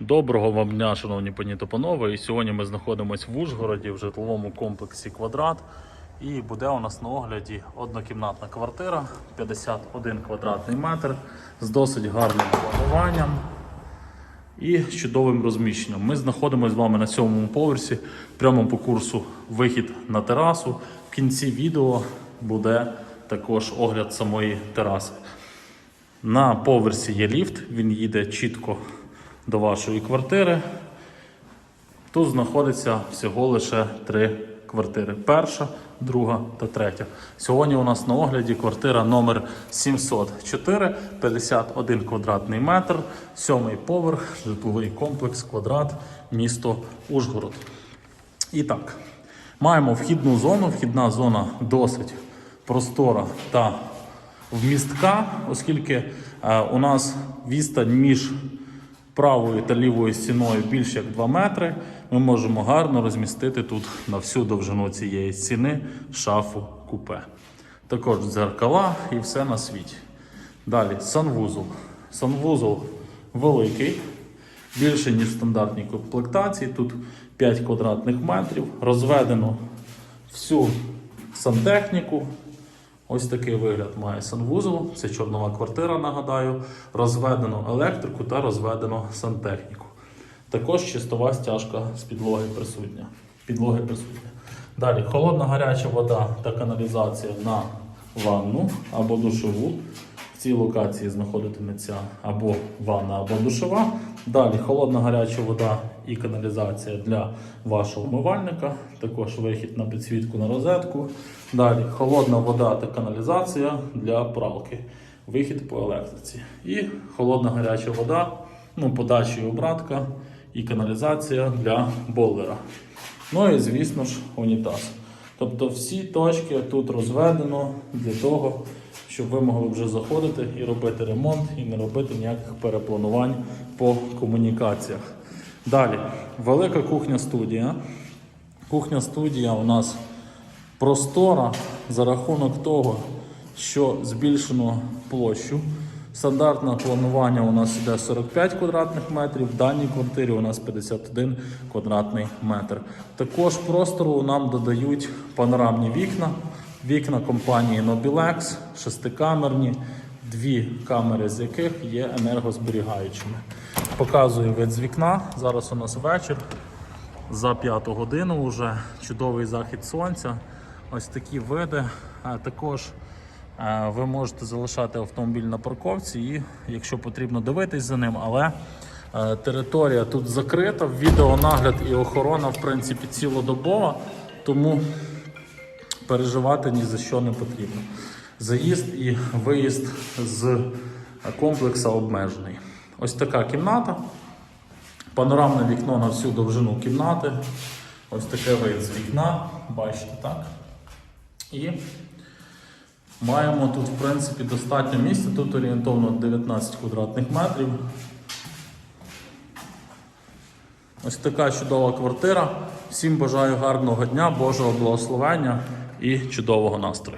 Доброго вам дня, шановні пані та панове. І сьогодні ми знаходимося в Ужгороді в житловому комплексі Квадрат. І буде у нас на огляді однокімнатна квартира 51 квадратний метр з досить гарним плануванням і чудовим розміщенням. Ми знаходимося з вами на сьомому поверсі, прямо по курсу вихід на терасу. В кінці відео буде також огляд самої тераси. На поверсі є ліфт, він їде чітко до вашої квартири. Тут знаходиться всього лише три квартири: перша, друга та третя. Сьогодні у нас на огляді квартира номер 704, 51 квадратний метр, сьомий поверх, житловий комплекс, квадрат, місто Ужгород. І так, маємо вхідну зону. Вхідна зона досить простора та вмістка, оскільки е, у нас відстань між правою та лівою стіною більше як 2 метри. Ми можемо гарно розмістити тут на всю довжину цієї стіни шафу купе. Також дзеркала і все на світі. Далі санвузол. Санвузол великий, більше, ніж в стандартній комплектації. Тут 5 квадратних метрів. Розведено всю сантехніку. Ось такий вигляд має санвузол. Це чорнова квартира, нагадаю. Розведено електрику та розведено сантехніку. Також чистова стяжка з підлоги присутня. Підлоги присутня. Далі холодна гаряча вода та каналізація на ванну або душову. Цій локації знаходитиметься або ванна, або душова. Далі холодна гаряча вода і каналізація для вашого умивальника. Також вихід на підсвітку на розетку. Далі холодна вода та каналізація для пралки. Вихід по електриці. І холодна гаряча вода, ну, подача і обратка, і каналізація для бойлера. Ну і звісно ж унітаз. Тобто всі точки тут розведено для того, щоб ви могли вже заходити і робити ремонт, і не робити ніяких перепланувань по комунікаціях. Далі, велика кухня-студія. Кухня-студія у нас простора за рахунок того, що збільшено площу. Стандартне планування у нас іде 45 квадратних метрів, в даній квартирі у нас 51 квадратний метр. Також простору нам додають панорамні вікна. Вікна компанії Nobilex, шестикамерні, дві камери з яких є енергозберігаючими. Показую вид з вікна. Зараз у нас вечір. За п'яту годину вже чудовий захід сонця. Ось такі види. Також е, ви можете залишати автомобіль на парковці і, якщо потрібно, дивитись за ним. Але е, територія тут закрита, відеонагляд і охорона, в принципі, цілодобова, тому переживати ні за що не потрібно. Заїзд і виїзд з комплексу обмежений. Ось така кімната. Панорамне вікно на всю довжину кімнати. Ось таке вид з вікна, бачите, так? І маємо тут, в принципі, достатньо місця. Тут орієнтовно 19 квадратних метрів. Ось така чудова квартира. Всім бажаю гарного дня, Божого благословення і чудового настрою.